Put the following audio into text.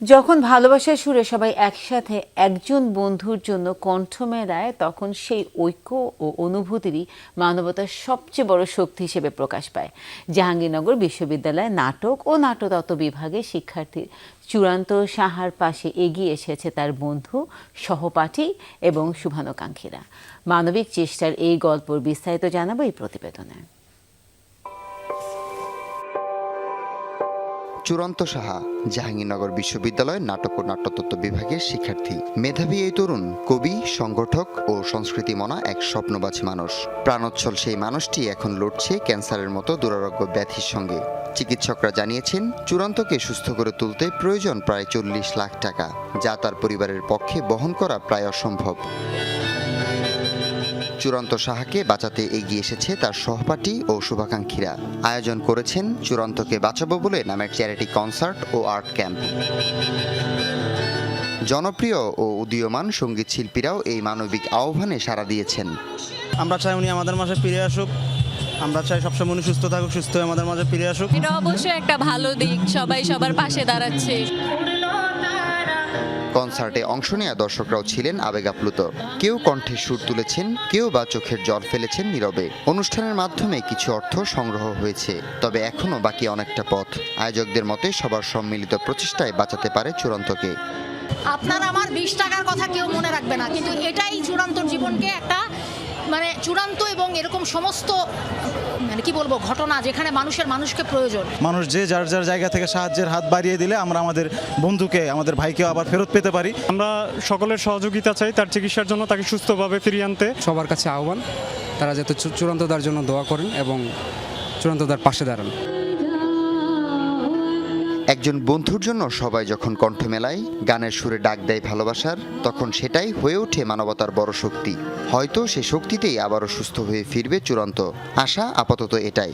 যখন ভালোবাসার সুরে সবাই একসাথে একজন বন্ধুর জন্য কণ্ঠ মেলায়, তখন সেই ঐক্য ও অনুভূতিরই মানবতার সবচেয়ে বড় শক্তি হিসেবে প্রকাশ পায়। জাহাঙ্গীরনগর বিশ্ববিদ্যালয়ে নাটক ও নাট্যতত্ত্ব বিভাগে শিক্ষার্থীর চূড়ান্ত সাহার পাশে এগিয়ে এসেছে তার বন্ধু, সহপাঠী এবং শুভানুকাঙ্ক্ষীরা। মানবিক চেষ্টার এই গল্পর বিস্তারিত জানাব এই প্রতিবেদনে। চূড়ান্ত সাহা, জাহাঙ্গীরনগর বিশ্ববিদ্যালয়ের নাটক ও নাট্যতত্ত্ব বিভাগের শিক্ষার্থী। মেধাবী এই তরুণ, কবি, সংগঠক ও সংস্কৃতিমনা এক স্বপ্নবাজ মানুষ। প্রাণোচ্ছল সেই মানুষটি এখন লড়ছে ক্যান্সারের মতো দুরারোগ্য ব্যাধির সঙ্গে। চিকিৎসকরা জানিয়েছেন, চূড়ান্তকে সুস্থ করে তুলতে প্রয়োজন প্রায় চল্লিশ লাখ টাকা, যা তার পরিবারের পক্ষে বহন করা প্রায় অসম্ভব। চূড়ান্ত সাহাকে বাঁচাতে এগিয়ে এসেছে তার সহপাঠী ও শুভাকাঙ্ক্ষীরা। আয়োজন করেছেন চূড়ান্তকে বাঁচাবো বলে নামের চ্যারিটি কনসার্ট ও আর্ট ক্যাম্প জনপ্রিয় ও উদীয়মান সংগীত শিল্পীরাও এই মানবিক আহ্বানে সাড়া দিয়েছেন। আমরা চাই উনি আমাদের মাঝে ফিরে আসুক। আমরা চাই সবসময় উনি সুস্থ থাকুক সুস্থ হয়ে আমাদের মাঝে ফিরে আসুক। এটা অবশ্যই একটা ভালো দিক সবাই সবার পাশে দাঁড়াচ্ছে। কনসার্টে অংশ নেওয়া দর্শকরাও ছিলেন আবেগাপ্লুত। কেউ কণ্ঠে সুর তুলেছেন, কেউ বা চোখের জল ফেলেছেন নীরবে। অনুষ্ঠানের মাধ্যমে কিছু অর্থ সংগ্রহ হয়েছে, তবে এখনও বাকি অনেকটা পথ। আয়োজকদের মতে সবার সম্মিলিত প্রচেষ্টায় বাঁচাতে পারে চূড়ান্তকে। আপনার আমার বিশ টাকার কথা কেউ মনে রাখবে না, কিন্তু এটাই চূড়ান্ত জীবনকে একটা মানে চূড়ান্ত এবং এরকম সমস্ত কি বলব ঘটনা যেখানে মানুষের মানুষকে প্রয়োজন। মানুষ যে যার যার জায়গা থেকে সাহায্যের হাত বাড়িয়ে দিলে আমরা আমাদের বন্ধুকে আমাদের ভাইকে আবার ফেরত পেতে পারি। আমরা সকলের সহযোগিতা চাই তার চিকিৎসার জন্য তাকে সুস্থভাবে ফিরিয়ে আনতে। সবার কাছে আহ্বান তারা যাতে চূড়ান্ত চূড়ান্ততার জন্য দোয়া করেন এবং চূড়ান্ততার পাশে দাঁড়ান। একজন বন্ধুর জন্য সবাই যখন কণ্ঠ মেলায়, গানের সুরে ডাক দেয় ভালোবাসার, তখন সেটাই হয়ে ওঠে মানবতার বড় শক্তি। হয়তো সে শক্তিতেই আবারও সুস্থ হয়ে ফিরবে চূড়ান্ত আশা, আপাতত এটাই।